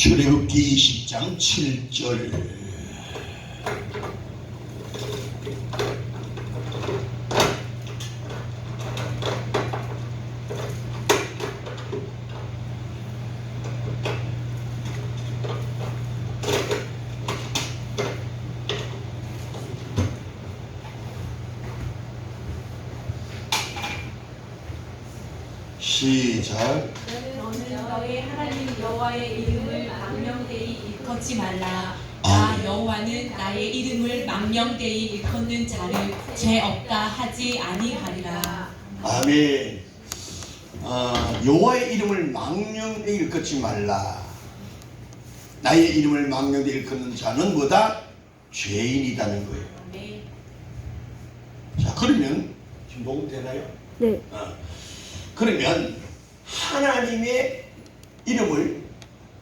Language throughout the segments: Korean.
출애굽기 20장 7절 시작 너는 너의 하나님 여호와의 이름을 망령되이 일컫지 말라. 나 여호와는 나의 이름을 망령되이 일컫는 자를 죄 없다 하지 아니하리라. 아멘 아, 여호와의 이름을 망령되이 일컫지 말라 나의 이름을 망령되이 일컫는 자는 뭐다? 죄인이라는 거예요 네. 자 그러면 지금 녹음 되나요? 네. 어. 그러면 하나님의 이름을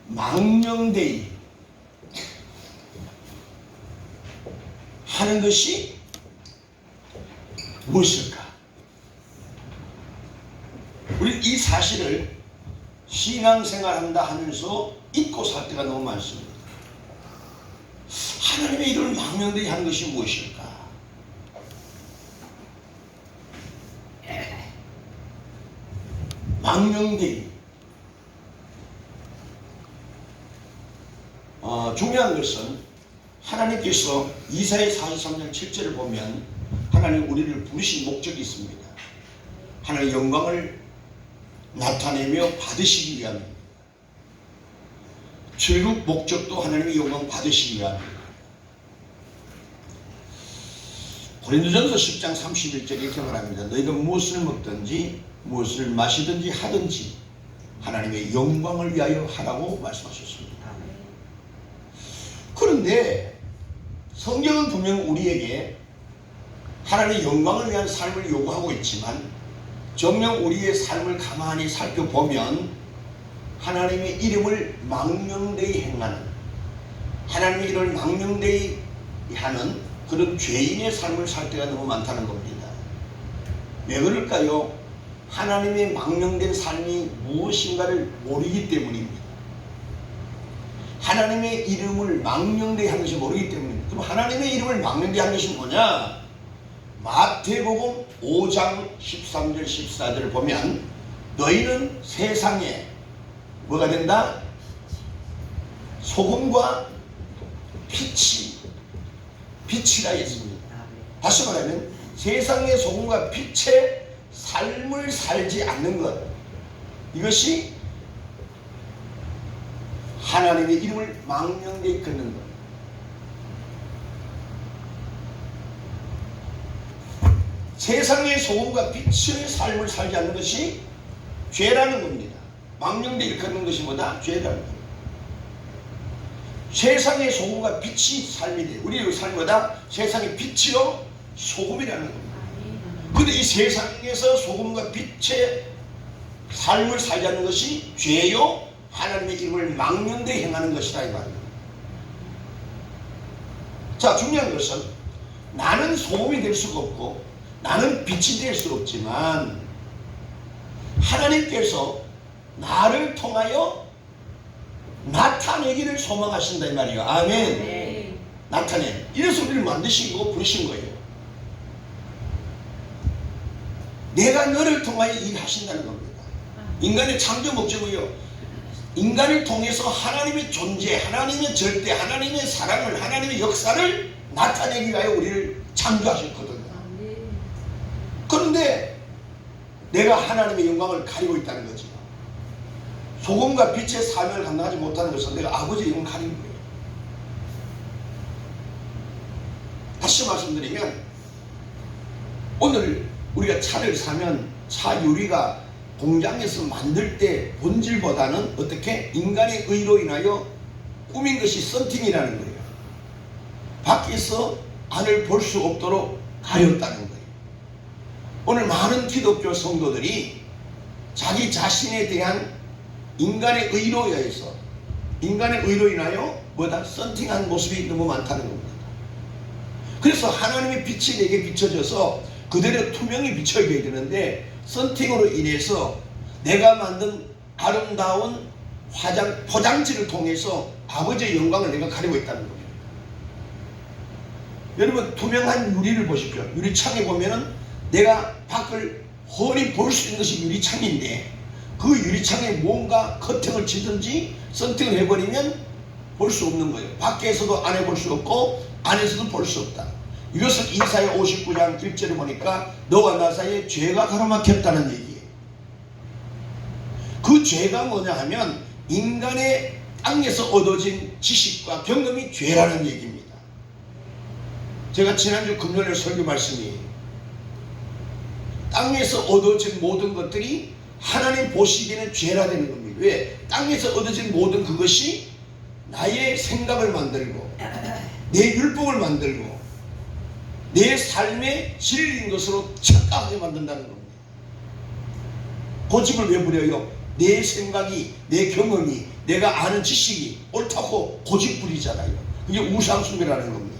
망령되이 하는 것이 무엇일까? 우리 이 사실을 신앙생활한다 하면서 잊고 살 때가 너무 많습니다. 하나님의 이름을 망령되이 하는 것이 무엇일까? 망령되이 어, 중요한 것은 하나님께서 이사의 43장 7절을 보면 하나님 우리를 부르신 목적이 있습니다. 하나님의 영광을 나타내며 받으시기 위함입니다. 출국 목적도 하나님의 영광 받으시기 위함입니다. 고린도전서 10장 31절에 이렇게 말합니다. 너희가 무엇을 먹든지 무엇을 마시든지 하든지 하나님의 영광을 위하여 하라고 말씀하셨습니다. 그런데 성경은 분명 우리에게 하나님의 영광을 위한 삶을 요구하고 있지만 정녕 우리의 삶을 가만히 살펴보면 하나님의 이름을 망령되이 행하는 하나님의 이름을 망령되이 하는 그런 죄인의 삶을 살 때가 너무 많다는 겁니다. 왜 그럴까요? 하나님의 망령된 삶이 무엇인가를 모르기 때문입니다. 하나님의 이름을 망령되이 하는 것이 모르기 때문입니다. 그럼 하나님의 이름을 망령되이 하는 것이 뭐냐? 마태복음 5장 13절 14절을 보면 너희는 세상에 뭐가 된다? 소금과 빛이 빛이라 했습니다. 다시 말하면 세상의 소금과 빛의 삶을 살지 않는 것 이것이 하나님의 이름을 망령되이 걷는 것. 세상의 소금과 빛의 삶을 살지 않는 것이 죄라는 겁니다. 망령되이 걷는 것이 뭐다? 죄라는 겁니다. 세상의 소금과 빛이 삶이 돼. 우리의 삶보다 세상의 빛이요 소금이라는 겁니다. 근데 이 세상에서 소금과 빛의 삶을 살지 않는 것이 죄요 하나님의 이름을 망령되이 행하는 것이다 이 말입니다. 자 중요한 것은 나는 소금이 될 수가 없고 나는 빛이 될 수 없지만 하나님께서 나를 통하여 나타내기를 소망하신다 이 말이에요. 아멘. 네. 나타내. 이래서 우리를 만드시고 부르신 거예요. 내가 너를 통하여 일하신다는 겁니다. 인간의 창조 목적이요. 인간을 통해서 하나님의 존재, 하나님의 절대, 하나님의 사랑을, 하나님의 역사를 나타내기 위하여 우리를 창조하셨거든요. 그런데 내가 하나님의 영광을 가리고 있다는 거죠. 소금과 빛의 삶을 감당하지 못하는 것은 내가 아버지의 영광을 가린 거예요. 다시 말씀드리면 오늘 우리가 차를 사면 차 유리가 공장에서 만들 때 본질보다는 어떻게 인간의 의로 인하여 꾸민 것이 썬팅이라는 거예요. 밖에서 안을 볼 수 없도록 가렸다는 거예요. 오늘 많은 기독교 성도들이 자기 자신에 대한 인간의 의로 의해서 인간의 의로 인하여 뭐다 썬팅한 모습이 너무 많다는 겁니다. 그래서 하나님의 빛이 내게 비춰져서 그대로 투명히 비춰야 되는데 썬팅으로 인해서 내가 만든 아름다운 화장 포장지를 통해서 아버지의 영광을 내가 가리고 있다는 겁니다. 여러분 투명한 유리를 보십시오. 유리창에 보면은 내가 밖을 훤히 볼 수 있는 것이 유리창인데 그 유리창에 뭔가 커팅을 치든지 썬팅을 해버리면 볼 수 없는 거예요. 밖에서도 안에 볼수 없고 안에서도 볼 수 없다. 이것을 이사야 59장 1절에 보니까 너와 나 사이에 죄가 가로막혔다는 얘기예요. 그 죄가 뭐냐 하면 인간의 땅에서 얻어진 지식과 경험이 죄라는 얘기입니다. 제가 지난주 금요일 설교 말씀이 땅에서 얻어진 모든 것들이 하나님 보시기에는 죄라 되는 겁니다. 왜? 땅에서 얻어진 모든 그것이 나의 생각을 만들고 내 율법을 만들고 내 삶의 진리인 것으로 착각하게 만든다는 겁니다. 고집을 왜 부려요? 내 생각이, 내 경험이, 내가 아는 지식이 옳다고 고집 부리잖아요. 그게 우상숭배라는 겁니다.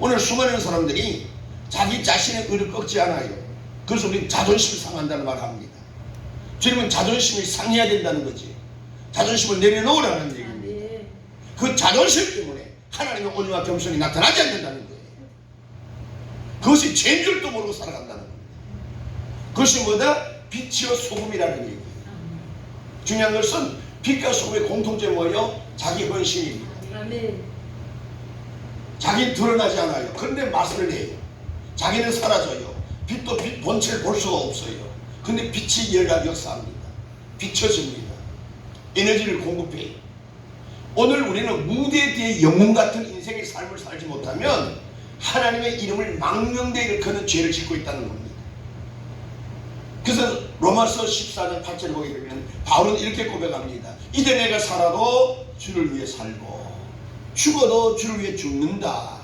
오늘 수많은 사람들이 자기 자신의 의를 꺾지 않아요. 그래서 우리 자존심이 상한다는 말을 합니다. 주님은 자존심이 상해야 된다는 거지. 자존심을 내려놓으라는 얘기입니다. 그 자존심 때문에 하나님의 온유와 겸손이 나타나지 않는다는 거예요. 그것이 죄인 줄도 모르고 살아간다는 겁니다. 그것이 뭐다? 빛이요 소금이라는 얘기예요. 중요한 것은 빛과 소금의 공통점이 뭐예요? 자기 헌신입니다. 자기는 드러나지 않아요. 그런데 맛을 내요. 자기는 사라져요. 빛도 빛 본체를 볼 수가 없어요. 근데 빛이 열각 역사합니다. 비춰집니다. 에너지를 공급해요. 오늘 우리는 무대에 대해 영웅 같은 인생의 삶을 살지 못하면 하나님의 이름을 망명되게 일컫는 죄를 짓고 있다는 겁니다. 그래서 로마서 14장 8절 보게 되면 바울은 이렇게 고백합니다. 이제 내가 살아도 주를 위해 살고 죽어도 주를 위해 죽는다.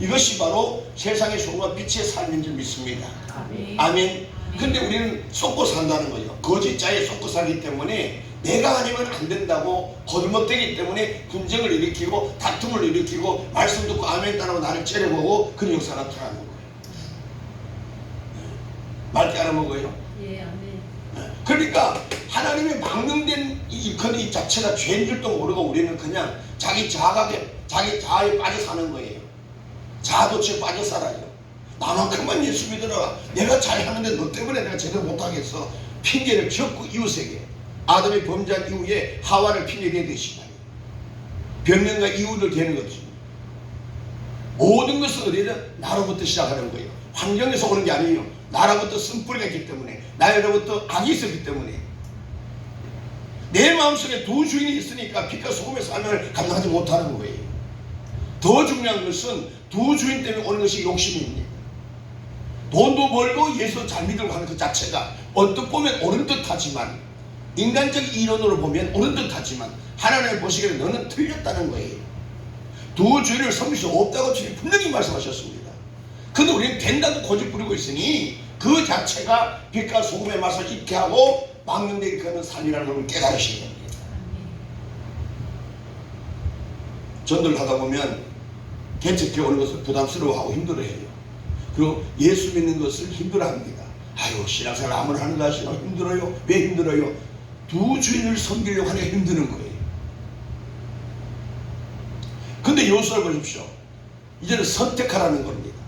이것이 바로 세상의 소금과 빛의 삶인 줄 믿습니다. 아멘. 아멘. 근데 우리는 속고 산다는 거예요. 거짓자에 속고 살기 때문에 내가 아니면 안 된다고 거들먹대기 때문에 분쟁을 일으키고 다툼을 일으키고 말씀 듣고 아멘 따라고 나를 째려보고 그런 역사가 나타나는 거예요. 말 따라먹어요. 예, 아멘. 그러니까 하나님의 망명된 이 이 자체가 죄인 줄도 모르고 우리는 그냥 자기 자각에 자기 자아에 빠져 사는 거예요. 자아도취에 빠져 살아요. 나만큼만 예수 믿어라. 내가 잘하는데 너 때문에 내가 제대로 못하겠어. 핑계를 적고 이웃에게 아담이 범죄한 이후에 하와를 핑계대듯이 말이에요. 변명과 이유를 대는 거지. 모든 것은 어디냐? 나로부터 시작하는 거예요. 환경에서 오는 게 아니에요. 나로부터 쓴뿌리가 있기 때문에, 나로부터 악이 있었기 때문에. 내 마음속에 두 주인이 있으니까 빛과 소금의 삶을 감당하지 못하는 거예요. 더 중요한 것은 두 주인 때문에 오는 것이 욕심입니다. 돈도 벌고 예수 잘 믿으려고 하는 그 자체가 언뜻 보면 옳은 듯 하지만 인간적 이론으로 보면 옳은 듯 하지만 하나님의 보시기에 너는 틀렸다는 거예요. 두 주인을 섬길 수 없다고 주님 분명히 말씀하셨습니다. 근데 우리는 된다고 고집 부리고 있으니 그 자체가 빛과 소금의 맛을 잊게 하고 망명되게 하는 삶이라는 걸 깨달으시는 겁니다. 전도를 하다 보면 개척해 오는 것을 부담스러워하고 힘들어해요. 그리고 예수 믿는 것을 힘들어합니다. 아유 신앙생활 아무나 하는 거 아시나 힘들어요. 왜 힘들어요? 두 주인을 섬기려고 하니까 힘드는 거예요. 근데 요소를 보십시오. 이제는 선택하라는 겁니다.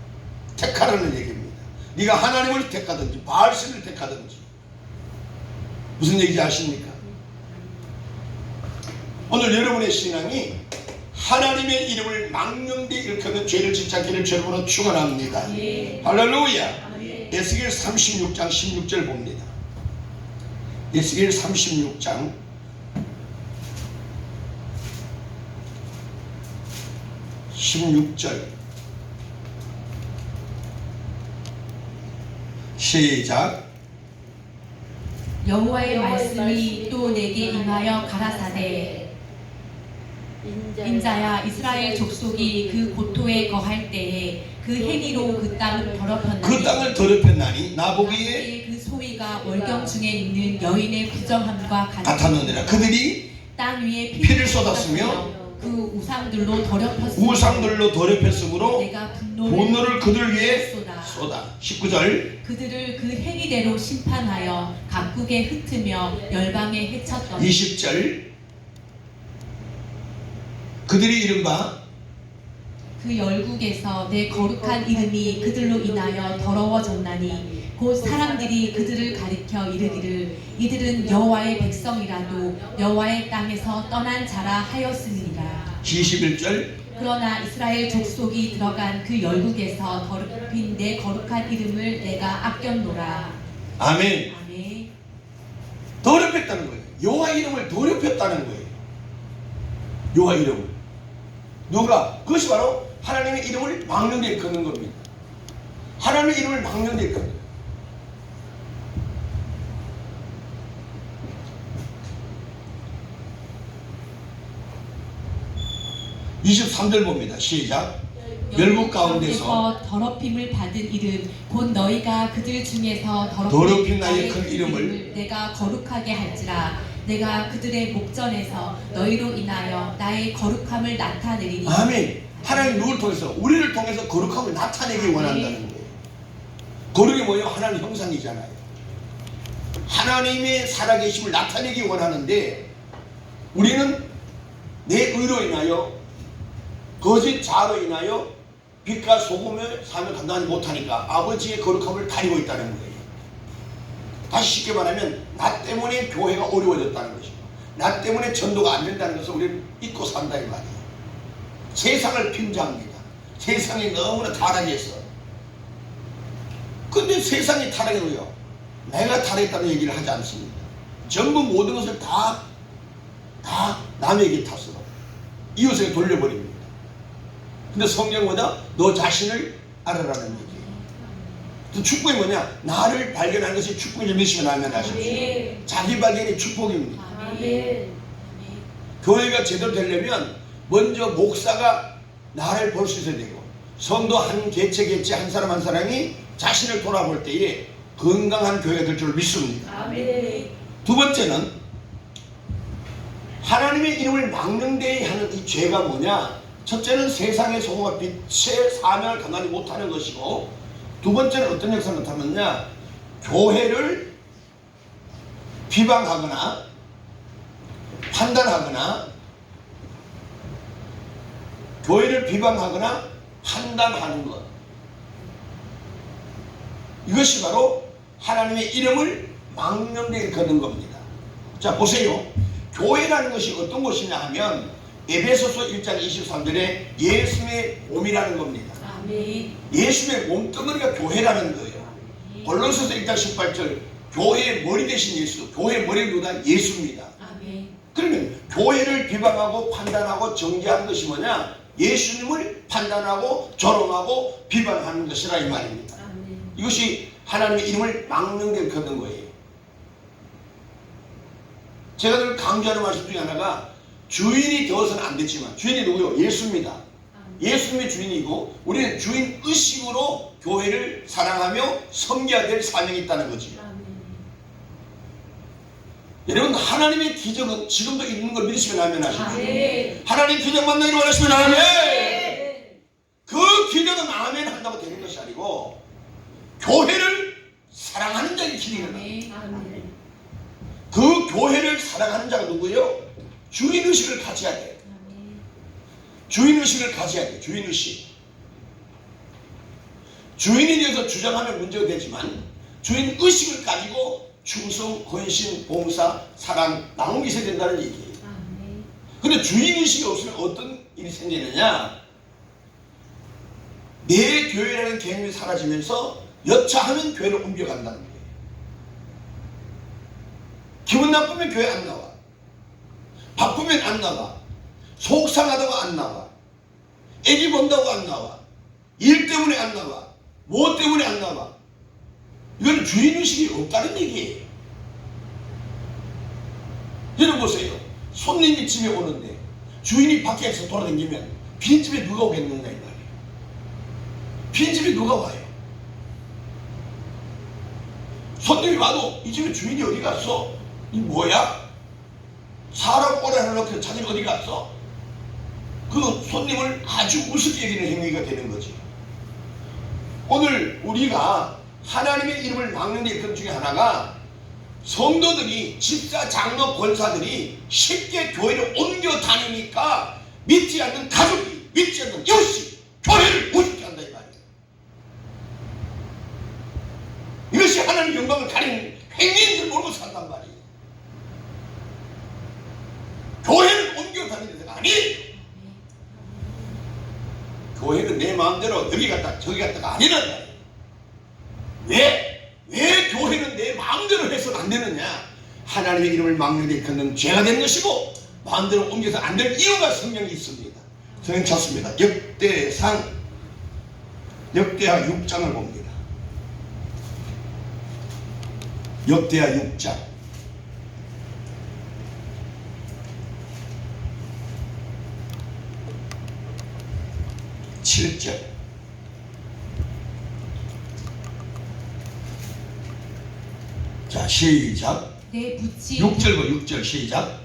택하라는 얘기입니다. 네가 하나님을 택하든지 바알신을 택하든지 무슨 얘기인지 아십니까? 오늘 여러분의 신앙이 하나님의 이름을 망령되이 일컫는 죄를 짓지 않기를 주님으로 축원합니다. 예. 할렐루야. 아멘. 에스겔 36장 16절 봅니다. 에스겔 36장 16절 시작 여호와의 말씀이 또 내게 임하여 가라사대 인자야 이스라엘 족속이 그 고토에 거할 때에 그 행위로 그 땅을 더럽혔나니? 그 땅을 더럽혔나니? 나보기에 그 소위가 월경 중에 있는 여인의 부정함과 같았느니라. 그들이 땅 위에 피를 쏟았으며 그 우상들로 더럽혔으므로 우상들로 더럽혔으므로 내가 분노를, 분노를 그들 위에 쏟아. 쏟아. 19절. 그들을 그 행위대로 심판하여 각국에 흩으며 열방에 해쳤더니 20절 그들이 이른바 그 열국에서 내 거룩한 이름이 그들로 인하여 더러워졌나니 곧 사람들이 그들을 가리켜 이르기를 이들은 여호와의 백성이라도 여호와의 땅에서 떠난 자라 하였음이니라. 21절. 그러나 이스라엘 족속이 들어간 그 열국에서 더럽힌 내 거룩한 이름을 내가 아꼈노라. 아멘. 아멘. 더럽혔다는 거예요. 여호와 이름을 더럽혔다는 거예요. 여호와 이름을 누가 그것이 바로 하나님의 이름을 막는 데 걷는 겁니다. 하나님의 이름을 막는 데 걷는. 23절 봅니다. 시작. 열국 가운데서 더럽힘을 받은 이름 곧 너희가 그들 중에서 더럽힌 나의 나의 큰 이름을 내가 거룩하게 할지라 내가 그들의 목전에서 너희로 인하여 나의 거룩함을 나타내리니 아멘. 하나님 누굴 통해서 우리를 통해서 거룩함을 나타내기 원한다는 거예요. 거룩이 뭐예요? 하나님 형상이잖아요. 하나님의 살아계심을 나타내기 원하는데 우리는 내 의로 인하여 거짓 자로 인하여 빛과 소금의 삶을 감당하지 못하니까 아버지의 거룩함을 가리고 있다는 거예요. 다시 쉽게 말하면 나 때문에 교회가 어려워졌다는 것이고 나 때문에 전도가 안 된다는 것을 우리는 잊고 산다 이 말이에요. 세상을 핀자합니다. 세상이 너무나 타락해서. 근데 세상이 타락해도요. 내가 타락했다는 얘기를 하지 않습니다. 전부 모든 것을 다, 다 남에게 탓으로 이웃에게 돌려버립니다. 근데 성경보다 너 자신을 알아라는. 또 축복이 뭐냐? 나를 발견하는 것이 축복이 믿으시면 아멘 하십시오. 자기 발견이 축복입니다. 아멘. 교회가 제대로 되려면 먼저 목사가 나를 볼 수 있어야 되고 성도 한 개체 개체 한 사람 한 사람이 자신을 돌아볼 때에 건강한 교회가 될 줄 믿습니다. 아멘. 두 번째는 하나님의 이름을 막는 데에 하는 이 죄가 뭐냐? 첫째는 세상의 소금과 빛의 사명을 감당하지 못하는 것이고 두 번째는 어떤 역사를 나타났냐? 교회를 비방하거나 판단하거나 교회를 비방하거나 판단하는 것 이것이 바로 하나님의 이름을 데 거는 겁니다. 자 보세요. 교회라는 것이 어떤 것이냐 하면 에베소서 1장 23절에 예수의 몸이라는 겁니다. 예수의 몸뚱어리가 교회라는 거예요. 골로새서 1장 18절 교회의 머리 대신 예수, 교회의 머리가 누구다? 예수입니다. 그러면 교회를 비방하고 판단하고 정죄하는 것이 뭐냐? 예수님을 판단하고 조롱하고 비방하는 것이라 이 말입니다. 이것이 하나님의 이름을 막는 데 거는 거예요. 제가 늘 강조하는 말씀 중에 하나가 주인이 되어서는 안 되지만 주인이 누구요? 예수입니다. 예수님이 주인이고 우리는 주인 의식으로 교회를 사랑하며 섬겨야 될 사명이 있다는 거지. 여러분 하나님의 기적은 지금도 있는 걸 믿으시면 아멘 하십시오. 아멘. 하나님 기적 만나기를 원하시면 아멘. 그 기적은 아멘 한다고 되는 것이 아니고 교회를 사랑하는 자의 기적이 나. 아멘. 그 교회를 사랑하는 자가 누구예요? 주인 의식을 가져야 돼. 주인 의식을 가져야 돼. 주인 의식. 주인에 대해서 주장하면 문제가 되지만 주인 의식을 가지고 충성, 헌신, 봉사, 사랑, 나눔이 있어야 된다는 얘기예요. 아멘. 근데 주인 의식이 없으면 어떤 일이 생기느냐? 내 교회라는 개념이 사라지면서 여차하면 교회를 옮겨간다는 거예요. 기분 나쁘면 교회 안 나와. 바쁘면 안 나와. 속상하다고 안 나와. 애기 본다고 안 나와. 일 때문에 안 나와. 뭐 때문에 안 나와. 이건 주인의식이 없다는 얘기예요. 여러분 보세요. 손님이 집에 오는데 주인이 밖에서 돌아다니면 빈집에 누가 오겠는가 이 말이에요. 빈집에 누가 와요? 손님이 와도 이 집에 주인이 어디 갔어? 이 뭐야? 사람 오래 해놓고 자기는 어디 갔어? 그 손님을 아주 우습게 여기는 행위가 되는 거지. 오늘 우리가 하나님의 이름을 막는 데그 중에 하나가 성도들이 집사, 장로, 권사들이 쉽게 교회를 옮겨 다니니까 믿지 않는 가족이 믿지 않는 이웃이 교회를 우습게 한다 이 말이에요. 이것이 하나님 영광을 가리는 행위인 줄 모르고 산단 말이에요. 교회는 옮겨 다니는 데가 아니에요. 교회는 내 마음대로 여기 갔다 저기 갔다가 아니란 말 이에요. 왜? 왜 교회는 내 마음대로 해서는 안 되느냐? 하나님의 이름을 망령되게 걷는 죄가 되는 것이고 마음대로 옮겨서 안 될 이유가 성경에 있습니다. 성경 찾습니다. 역대상 역대하 6장을 봅니다. 역대하 6장 7절 자 시작 내 붙인 6절과 6절 시작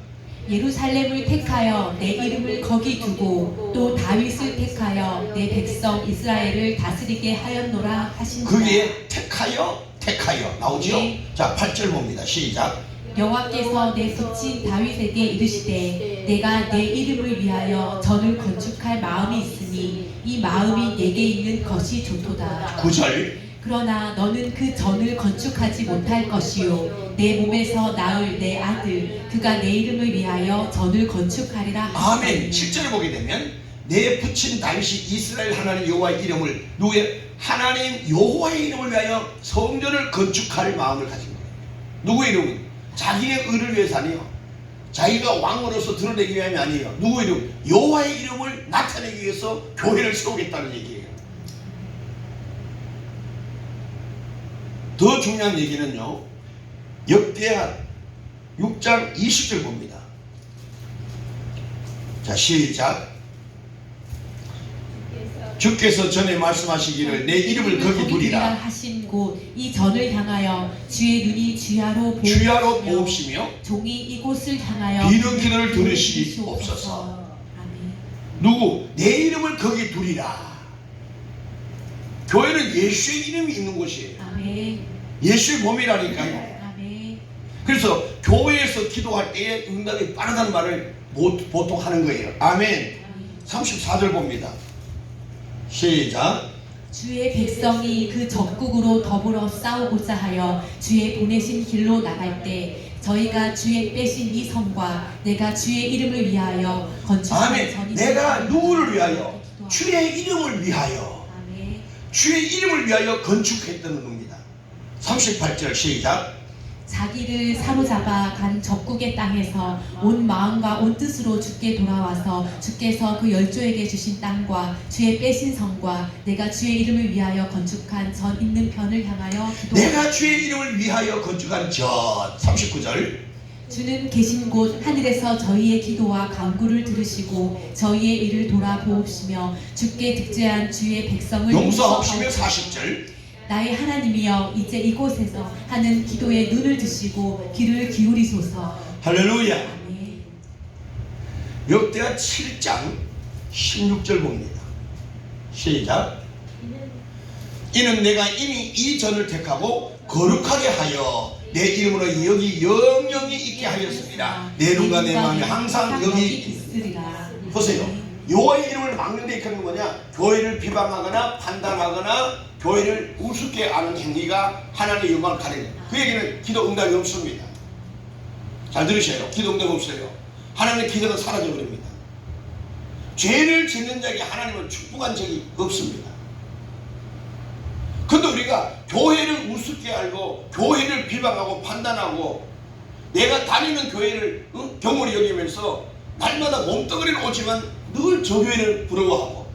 예루살렘을 택하여 내 이름을 거기 두고 또 다윗을 택하여 내 백성 이스라엘을 다스리게 하였노라 하신다. 그게 택하여 택하여 나오죠 네. 자 8절 봅니다 시작 여호와께서 내 붙인 다윗에게 이르시되 내가 내 이름을 위하여 전을 건축할 마음이 있으니 이 마음이 내게 있는 것이 좋도다. 9절 그러나 너는 그 전을 건축하지 못할 것이요. 내 몸에서 낳을 내 아들 그가 내 이름을 위하여 전을 건축하리라 아멘 하시더니. 7절을 보게 되면 내 붙인 다윗이 이스라엘 하나님 여호와의 이름을 누구의? 하나님 여호와의 이름을 위하여 성전을 건축할 마음을 가진 거예요. 누구의 이름은? 자기의 의를 위해서 아니에요. 자기가 왕으로서 드러내기 위함이 아니에요. 누구의 이름 여호와의 이름을 나타내기 위해서 교회를 세우겠다는 얘기예요 더 중요한 얘기는요 역대하 6장 20절 봅니다. 자 시작. 주께서 전에 말씀하시기를 내 이름을 거기 두리라. 하신 곳 이 전을 향하여 주의 눈이 주야로 주야로 보옵시며 종이 이곳을 향하여 비는 기도를 들으시옵소서. 누구? 내 이름을 거기 두리라 교회는 예수의 이름이 있는 곳이에요. 아멘. 예수의 몸이라니까요. 아멘. 그래서 교회에서 기도할 때에 응답이 빠르다는 말을 보- 보통 하는 거예요. 아멘. 34절 봅니다. 시작. 주의 백성이 그 적국으로 더불어 싸우고자 하여 주의 보내신 길로 나갈 때 저희가 주의 빼신 이 성과 내가 주의 이름을 위하여 건축한 아멘. 전이 내가 누구를 위하여. 주의 이름을 위하여. 주의 이름을 위하여 건축했다는 겁니다. 38절 시작. 자기를 사로잡아 간 적국의 땅에서 온 마음과 온 뜻으로 주께 돌아와서 주께서 그 열조에게 주신 땅과 주의 빼신 성과 내가 주의 이름을 위하여 건축한 전 있는 편을 향하여 기도 내가 주의 이름을 위하여 건축한 전. 39절 주는 계신 곳 하늘에서 저희의 기도와 간구를 들으시고 저희의 일을 돌아보옵시며 주께 득제한 주의 백성을 용서하시며 용서하옵소서. 40절 나의 하나님이여 이제 이곳에서 하는 기도에 눈을 드시고 귀를 기울이소서. 할렐루야. 아멘. 역대하 7장 16절 봅니다. 시작. 이는 내가 이미 이 전을 택하고 거룩하게 하여 내 이름으로 여기 영영이 있게 하였습니다 내 눈과 내 마음이 항상 여기 보세요. 여호와의 이름을 막는 데건 뭐냐? 교회를 비방하거나 판단하거나 교회를 우습게 하는 행위가 하나님의 영광을 가리는 그 얘기는 기도 응답이 없습니다. 잘 들으셔요. 기도 응답 없어요. 하나님의 기도는 사라져 버립니다. 죄를 짓는 자에게 하나님은 축복한 적이 없습니다. 우리가 교회를 우습게 알고 교회를 비방하고 판단하고 내가 다니는 교회를 어? 경홀히 여기면서 날마다 몸뚱이를 오지만 늘 저 교회를 부러워하고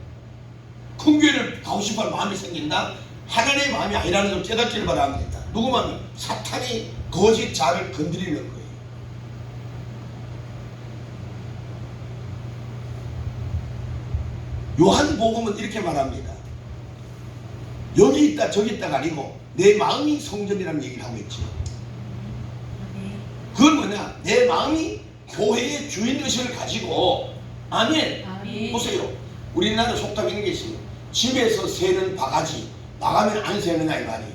큰 교회를 가고 싶어할 마음이 생긴다? 하나님의 마음이 아니라는 걸 깨닫기를 바랍니다. 누구 마음이? 사탄이 거짓 자를 건드리는 거예요. 요한복음은 이렇게 말합니다. 여기 있다 저기 있다가 아니고 내 마음이 성전이라는 얘기를 하고. 아멘. 그건 뭐냐? 내 마음이 교회의 주인 의식을 가지고 아멘. 아멘. 보세요. 우리나라 속담 있는 게 있어요. 집에서 새는 바가지 나가면 안 새느냐 이 말이에요.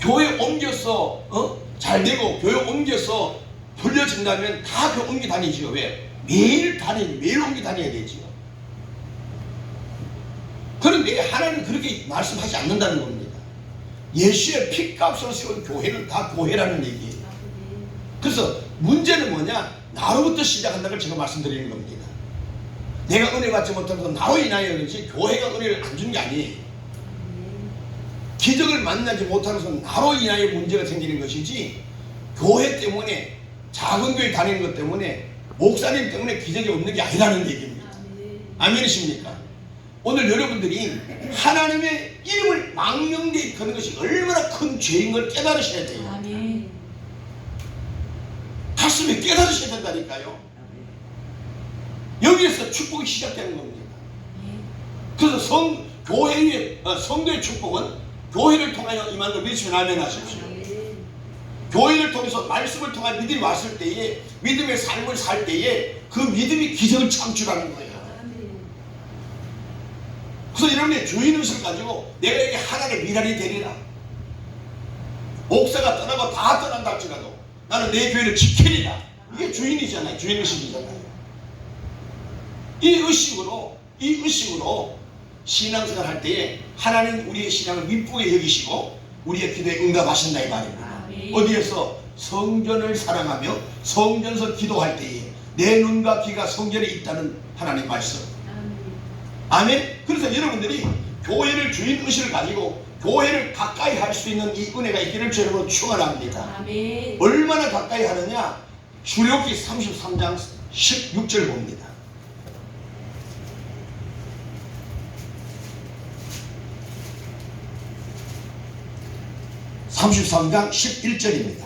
교회 옮겨서 어? 잘 되고 교회 옮겨서 불려진다면 다그 옮겨 다니지요. 왜? 매일 다니, 매일 옮겨 다녀야 되지요. 그런데 하나님은 그렇게 말씀하지 않는다는 겁니다. 예수의 피값으로 세운 교회는 다 교회라는 얘기예요. 그래서 문제는 뭐냐? 나로부터 시작한다는 걸 제가 말씀드리는 겁니다. 내가 은혜 받지 못해서 나로 인하여 그렇지 교회가 은혜를 안 준 게 아니에요. 기적을 만나지 못하면서 나로 인하여 문제가 생기는 것이지 교회 때문에 작은 교회 다니는 것 때문에 목사님 때문에 기적이 없는 게 아니라는 얘기입니다. 아멘이십니까? 오늘 여러분들이 하나님의 이름을 망령되이 거는 것이 얼마나 큰 죄인 걸 깨달으셔야 돼요. 아멘. 가슴에 깨달으셔야 된다니까요. 여기에서 축복이 시작되는 겁니다. 그래서 성 교회의 어, 성도의 축복은 교회를 통하여 임한을 믿으시면 아멘 하십시오. 교회를 통해서 말씀을 통한 믿음이 왔을 때에 믿음의 삶을 살 때에 그 믿음이 기적을 창출하는 거예요. 그래서 여러분의 주인 의식을 가지고 내가 이게 하나님의 미랄이 되리라. 목사가 떠나고 다 떠난다 할지라도 나는 내 교회를 지키리라. 이게 주인이잖아요. 주인 의식이잖아요. 이 의식으로 이 의식으로 신앙생활 할 때에 하나님 우리의 신앙을 미쁘게 여기시고 우리의 기도에 응답하신다 이 말입니다. 아멘. 어디에서 성전을 사랑하며 성전에서 기도할 때에 내 눈과 귀가 성전에 있다는 하나님 말씀. 아멘. 그래서 여러분들이 교회를 주인 의식을 가지고 교회를 가까이 할 수 있는 이 은혜가 있기를 저여러분 축원합니다. 아멘. 얼마나 가까이 하느냐? 출애굽기 33장 16절 봅니다. (33장 11절입니다)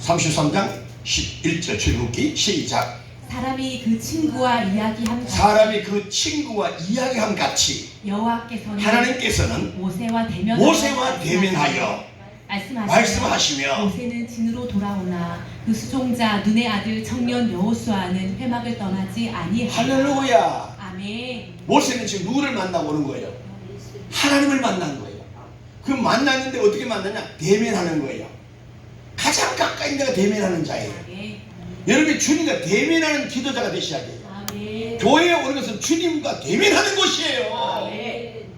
(33장 11절) 출애굽기 시작 사람이 그 친구와 이야기한 같이 사람이 그 친구와 이야기함 같이 여호와께서는 하나님께서는 모세와 대면 모세와 대면하여 말씀하시며 말씀하시며 모세는 진으로 돌아오나 그 수종자 눈의 아들 청년 여호수아는 회막을 떠나지 아니하여 할렐루야 아멘 모세는 지금 누구를 만나고 오는 거예요? 하나님을 만난 거예요. 그 만났는데 어떻게 만나냐? 대면하는 거예요. 가장 가까이 내가 대면하는 자예요. 아멘 여러분이 주님과 대면하는 기도자가 되셔야 돼요. 아멘 교회에 오는 것은 주님과 대면하는 곳이에요. 아멘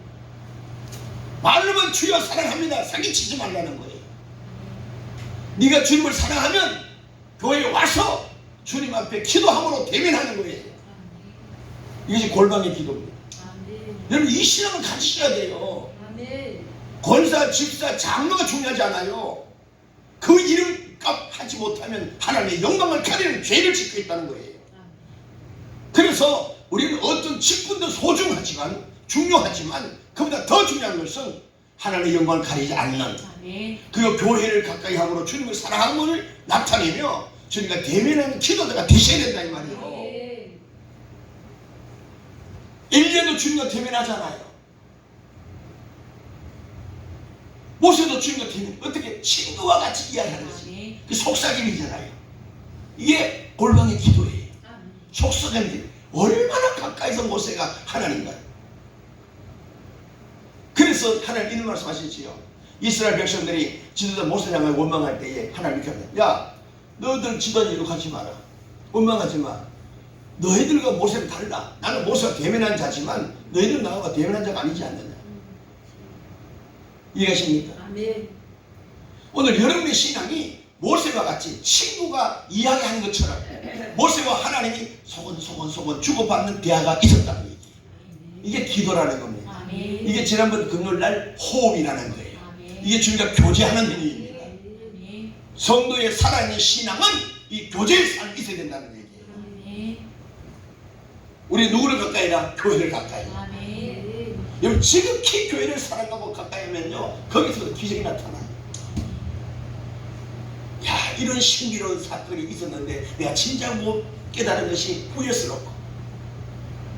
말로만 주여 사랑합니다. 사기치지 말라는 거예요. 네가 주님을 사랑하면 교회에 와서 주님 앞에 기도함으로 대면하는 거예요. 이것이 골방의 기도입니다. 여러분 이 신앙을 가지셔야 돼요. 권사, 집사, 장로가 중요하지 않아요. 그 이름 값 하지 못하면 하나님의 영광을 가리는 죄를 짓고 있다는 거예요. 그래서 우리는 어떤 직분도 소중하지만 중요하지만 그보다 더 중요한 것은 하나님의 영광을 가리지 않는 아멘 그 교회를 가까이 함으로 주님을 사랑함을 나타내며 주님과 대면하는 기도자가 되셔야 된다 이 말이에요. 1년도 주님과 대면하잖아요. 모세도 주님과 대면 어떻게 친구와 같이 이야기하는 거지. 아멘 그 속삭임이잖아요. 이게 골방의 기도예요. 속삭임이 얼마나 가까이서 모세가 하나님과 그래서 하나님 이런 말씀하시지요. 이스라엘 백성들이 지도자 모세 향해 원망할 때에 하나님 이렇게 합니다. 야 너희들 지도자 이렇게 하지 마라. 원망하지 마. 너희들과 모세는 달라. 나는 모세가 대면한 자지만 너희들 나와 대면한 자가 아니지 않느냐. 이해하십니까? 오늘 여러분의 신앙이 모세와 같이 친구가 이야기하는 것처럼 모세와 하나님이 소곤소곤소곤 주고받는 대화가 있었다는 얘기. 이게 기도라는 겁니다. 아멘 이게 지난번 금요일날 호흡이라는 거예요. 아멘 이게 주님과 교제하는. 아멘 성도의 살아있는 신앙은 이 교제의 삶이 있어야 된다는 얘기예요. 아멘 우리 누구를 가까이 라 교회를 가까이. 아멘 여러분 지극히 교회를 사랑하고 가까이 하면요 거기서 기적이 나타나요. 야 이런 신비로운 사건이 있었는데 내가 진짜 못 깨달은 것이 후회스럽고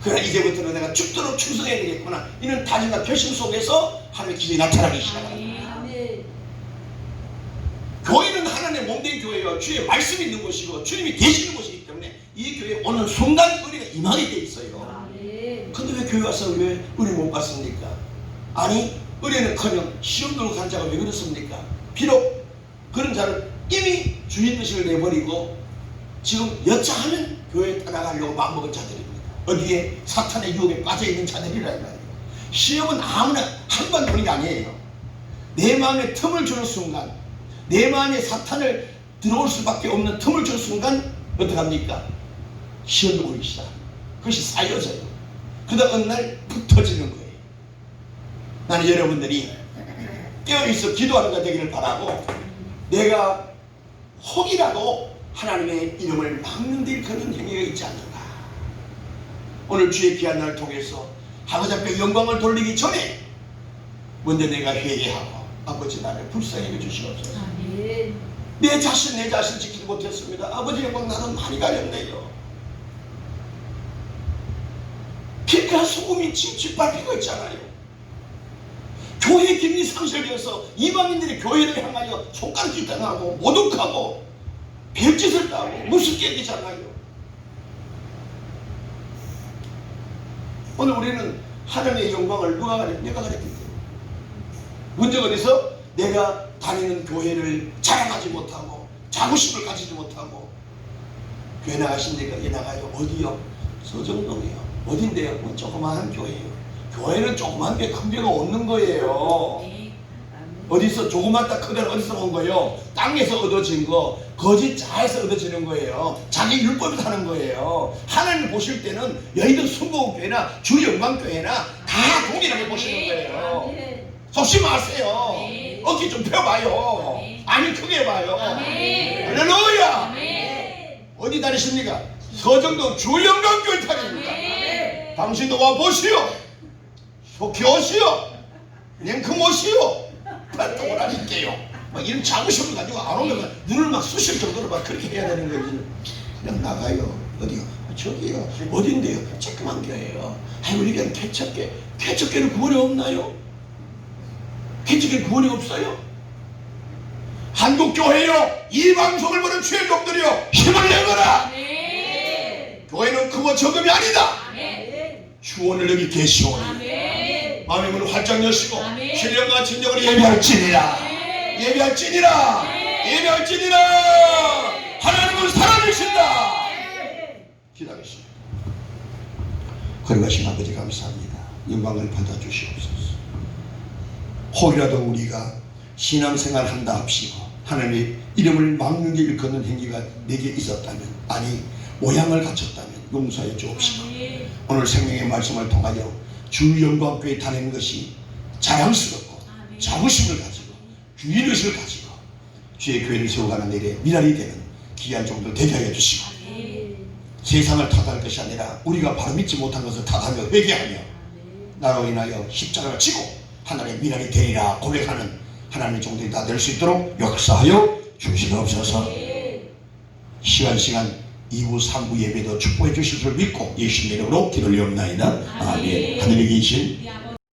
그러나 이제부터는 내가 죽도록 충성해야 되겠구나 이런 다짐과 결심 속에서 하나님의 기적이 나타나기 시작합니다. 아멘 교회는 하나님의 몸된 교회요 주의 말씀이 있는 곳이고 주님이 계시는 곳이기 때문에 이 교회에 오는 순간 은혜가 임하게 돼 있어요. 근데 왜 교회 와서 왜 은혜 못 받습니까? 아니 은혜는커녕 시험 들고 간 자가 왜 그렇습니까? 비록 그런 자를 이미 주인의식을 내버리고 지금 여차하면 교회에 떠나가려고 마음먹은 자들입니다. 어디에 사탄의 유혹에 빠져있는 자들이란 말이에요. 시험은 아무나 한 번 보는 게 아니에요. 내 마음에 틈을 주는 순간, 내 마음에 사탄을 들어올 수밖에 없는 틈을 주는 순간 어떡합니까? 오기 시작. 그것이 쌓여져요. 그러다 어느 날 붙어지는 거예요. 나는 여러분들이 깨어있어 기도하는 자 되기를 바라고 내가 혹이라도 하나님의 이름을 막는 데 그런 행위가 있지 않는가. 오늘 주의 귀한 날을 통해서 아버지 앞에 영광을 돌리기 전에 먼저 내가 회개하고 아버지 나를 불쌍히 여주시옵소서. 아멘. 내 자신 내 자신 지키지 못했습니다. 아버지 영광 나는 많이 가렸네요. 피가 소금이 칙칙 밟히고 있잖아요. 교회 기능이 상실되어서 이방인들이 교회를 향하여 손가락질 당하고 모독하고 별짓을 하고 무섭게 되잖아요. 오늘 우리는 하나님의 영광을 누가 가려? 내가 가렸기 때문에. 문제가 어디서 내가 다니는 교회를 자랑하지 못하고 자부심을 가지지 못하고 교회 나가신 데가 예 나가요 어디요? 서정동이요 어딘데요? 뭐 조그마한 교회요 교회는 조그만 게 큰 데가 없는 거예요 네. 어디서 조그맣다 크다 어디서 온 거예요? 땅에서 얻어진 거 거짓 자에서 얻어지는 거예요 자기 율법에서 하는 거예요 하나님 보실 때는 여의도 순복교회나 주영광교회나 다 동일하게 보시는 거예요 속지 마세요. 네. 어깨 좀 펴봐요. 네. 아니 크게 봐요. 할렐루야. 어디 다니십니까? 서정동 주영광교회 다닙니다. 당신도 와 보시오. 속히 오시오. 냉큼 오시오. 발동을 하니까요. 막 이런 자부심을 가지고 안 오면 눈을 막 쑤실 정도로 막 그렇게 해야 되는 거지. 그냥 나가요. 어디요? 아, 저기요. 어딘데요? 조그만 교회요. 아이 우리 교회는 개척교. 개척교는 구원이 없나요? 개척교는 구원이 없어요? 한국교회요. 이 방송을 보는 주의 종들이요. 힘을 내거라. 아멘. 교회는 크고 적음이 아니다. 주원을 여기 계시오니. 마음의 문을 활짝 여시고. 신령과 진정을. 예비할지니라 아멘. 예비할지니라 하나님은 살아계신다 기다리시오 거룩하신 아버지 감사합니다 영광을 받아주시옵소서 혹이라도 우리가 신앙생활 한다 합시고 하나님의 이름을 막는 게 일컫는 행위가 내게 있었다면 아니 모양을 갖췄다면 용서해 주옵시고. 오늘 생명의 말씀을 통하여 주 영광교회 다니는 것이 자랑스럽고. 자부심을 가지고 주인의식을 가지고 주의 교회를 세워가는 일에 미랄이 되는 귀한 종들 되게 하여 주시고. 세상을 탓할 것이 아니라 우리가 바로 믿지 못한 것을 탓하며 회개하며 나로 인하여 십자가를 지고 하나님의 미랄이 되리라 고백하는 하나님의 종들이 다 될 수 있도록 역사하여 주시옵소서 시간 시간 2부 3부 예배도 축복해 주실 줄 믿고 예수님 이름으로 기도를 올리옵나이다. 아멘. 하늘에 계신